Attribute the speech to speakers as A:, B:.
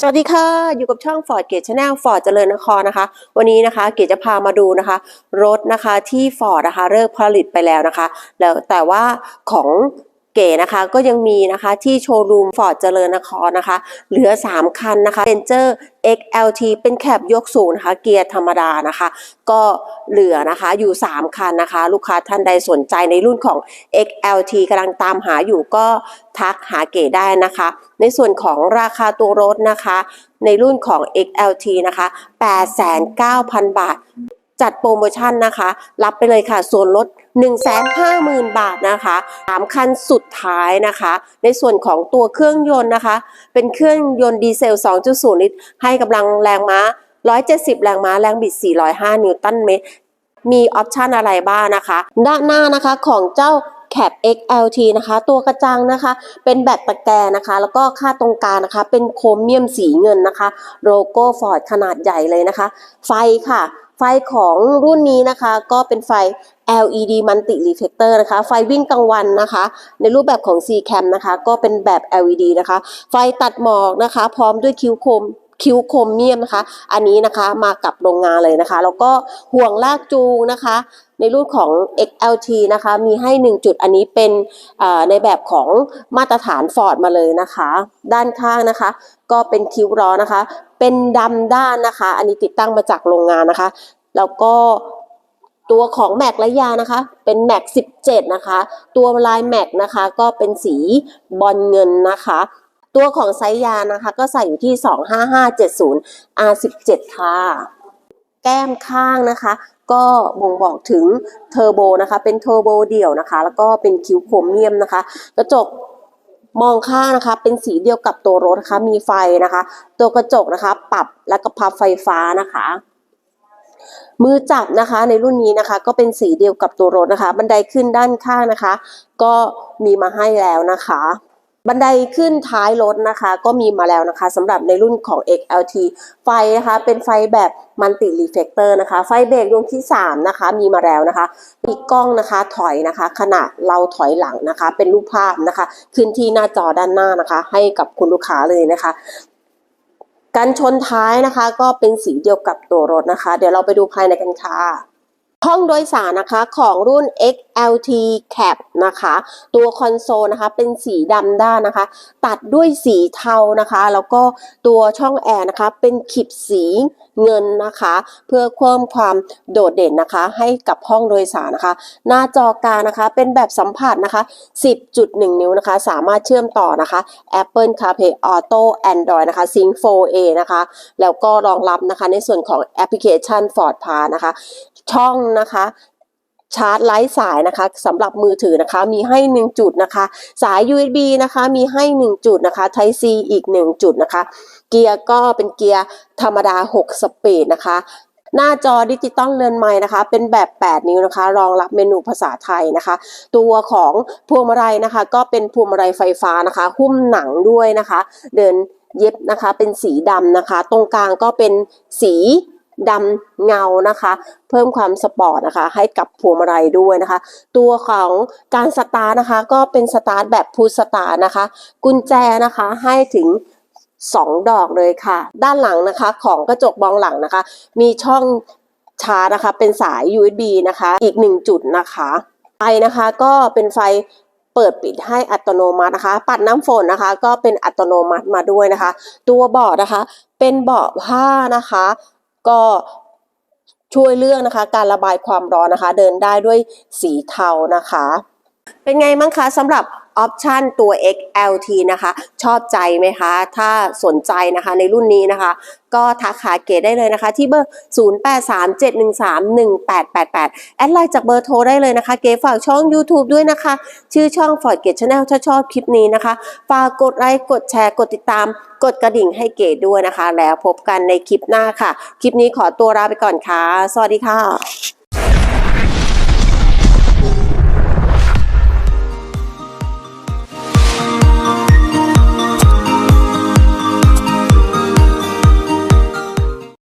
A: สวัสดีค่ะ อยู่กับช่อง Ford เกตชาแนลฟอร์ดเจริญนครนะคะ วันนี้นะคะ เกตจะพามาดูนะคะ รถนะคะที่ Ford นะคะเลิกผลิตไปแล้วนะคะ แล้วแต่ว่าของ เก๋นะคะก็ยังมีนะคะที่โชว์รูม Ford เจริญนครนะคะ เหลือ 3 คันนะคะ Ranger XLT เป็นแคบยกสูงนะคะ เกียร์ธรรมดานะคะ ก็เหลือนะคะอยู่ 3 คันนะคะ ลูกค้าท่านใดสนใจในรุ่นของ XLT กำลังตามหาอยู่ก็ทักหาเก๋ได้นะคะ ในส่วนของราคาตัวรถนะคะ ในรุ่นของ XLT นะคะ 89,000 บาท จัดโปรโมชั่นนะคะ รับไปเลยค่ะ ส่วนลด 150,000 บาทนะคะสามคันสุดท้ายนะคะ ในส่วนของตัวเครื่องยนต์นะคะ เป็นเครื่องยนต์ดีเซล 2.0 ลิตร ให้กำลังแรงม้า 170 แรงม้า แรงบิด 405 นิวตันเมตร มีออปชันอะไรบ้างนะคะ ด้านหน้านะคะของเจ้า Cap XLT นะคะ ตัวกระจังนะคะ เป็นแบบตะแกรงนะคะ แล้วก็ค่าตรงกลางนะคะ เป็นโครเมียมสีเงินนะคะ โลโก้ฟอร์ดขนาดใหญ่เลยนะคะ ไฟค่ะ ไฟของรุ่นนี้นะคะ ก็เป็นไฟ LED Multi Reflector นะคะ ไฟวิ่งกลางวันนะคะ ในรูปแบบของ C cam นะคะ ก็เป็นแบบ LED นะคะ ไฟตัดหมอกนะคะ พร้อมด้วยคิ้วคม คิ้วโครเมียมนะคะ อันนี้นะคะมากับโรงงานเลยนะคะ แล้วก็ห่วงลากจูงนะคะ ในรุ่นของ XLT นะคะ มีให้ 1 จุด อันนี้เป็นในแบบของมาตรฐาน Ford มาเลยนะคะ ด้านข้างนะคะ ก็เป็นคิ้วล้อนะคะ เป็นดำด้านนะคะ อันนี้ติดตั้งมาจากโรงงานนะคะ แล้วก็ตัวของแม็กและยานะคะ เป็นแม็ก17 นะคะ ตัวลายแม็กนะคะ ก็เป็นสีบอลเงินนะคะ ตัวของไซยานะคะก็ใส่อยู่ที่ 25570 R17 ค่ะ แก้มข้างนะคะ ก็บ่งบอกถึงเทอร์โบนะคะ เป็นเทอร์โบเดี่ยวนะคะ แล้วก็เป็นคิวโครเมียมนะคะ กระจกมองข้างนะคะ เป็นสีเดียวกับตัวรถนะคะ มีไฟนะคะ ตัวกระจกนะคะ ปรับและก็พับไฟฟ้านะคะมือจับนะคะในรุ่นนี้นะคะ ก็เป็นสีเดียวกับตัวรถนะคะ บันไดขึ้นด้านข้างนะคะ ก็มีมาให้แล้วนะคะ บันไดขึ้นท้ายรถนะคะ ก็มีมาแล้วนะคะสำหรับในรุ่นของ XLT ไฟนะคะ เป็นไฟแบบมัลติรีเฟกเตอร์นะคะ ไฟเบรกดวงที่ 3 นะคะ มีมาแล้วนะคะ มีกล้องนะคะถอยนะคะ ขณะเราถอยหลังนะคะ เป็นรูปภาพนะคะ ขึ้นที่หน้าจอด้านหน้านะคะ ให้กับคุณลูกค้าเลยนะคะกันชนท้ายนะคะ ก็เป็นสีเดียวกับตัวรถนะคะ เดี๋ยวเราไปดูภายในกันค่ะ ห้องโดยสารนะคะของรุ่น XLT Cap นะคะ ตัวคอนโซลนะคะเป็นสีดำด้านนะคะ ตัดด้วยสีเทานะคะ แล้วก็ตัวช่องแอร์นะคะเป็นขีดสีเงินนะคะ เพื่อเพิ่มความโดดเด่นนะคะ ให้กับห้องโดยสารนะคะ หน้าจอกลางนะคะเป็นแบบสัมผัสนะคะ 10.1 นิ้วนะคะ สามารถเชื่อมต่อนะคะ Apple CarPlay Auto Android นะคะ Sync 4A นะคะ แล้วก็รองรับนะคะในส่วนของแอปพลิเคชัน Ford Pass นะคะ ช่องนะคะชาร์จไร้สายนะคะสำหรับมือถือนะคะมีให้ 1 จุดนะคะ สาย USB นะคะมีให้ 1 จุดนะคะ Type C อีก 1 จุดนะคะ เกียร์ก็เป็นเกียร์ธรรมดา 6 สปีดนะคะ หน้าจอดิจิตอลเรือนใหม่นะคะ เป็นแบบ 8 นิ้วนะคะ รองรับเมนูภาษาไทยนะคะ ตัวของพวงมาลัยนะคะ ก็เป็นพวงมาลัยไฟฟ้านะคะ หุ้มหนังด้วยนะคะ เดินเย็บนะคะเป็นสีดำนะคะ ตรงกลางก็เป็นสี ดำเงานะคะ เพิ่มความสปอร์ตนะคะ ให้กับพวงมาลัยด้วยนะคะ ตัวของการสตาร์นะคะ ก็เป็นสตาร์แบบพุชสตาร์นะคะ กุญแจนะคะให้ถึง2ดอกเลยค่ะ ด้านหลังนะคะของกระจกมองหลังนะคะ มีช่องชาร์จนะคะ เป็นสาย USB นะคะ อีก1จุดนะคะไฟนะคะก็เป็นไฟเปิดปิดให้อัตโนมัตินะคะ ปัดน้ำฝนนะคะ ก็เป็นอัตโนมัติมาด้วยนะคะ ตัวเบาะนะคะ เป็นเบาะผ้านะคะ ก็ช่วยเรื่องนะคะ การระบายความร้อนนะคะ เดินได้ด้วยสีเทานะคะ เป็นไงมั้งคะสำหรับออปชันตัว XLT นะคะ ชอบใจไหมคะ ถ้าสนใจนะคะในรุ่นนี้นะคะ ก็ทักหาเกดได้เลยนะคะ ที่เบอร์ 0837131888 แอดไลน์จากเบอร์โทรได้เลยนะคะ เกฝากช่อง YouTube ด้วยนะคะ ชื่อช่อง Ford Gate Channel ถ้าชอบคลิปนี้นะคะ ฝากกดไลค์กดแชร์กดติดตาม กดกระดิ่งให้เกดด้วยนะคะ แล้วพบกันในคลิปหน้าค่ะ คลิปนี้ขอตัวลาไปก่อนค่ะ สวัสดีค่ะ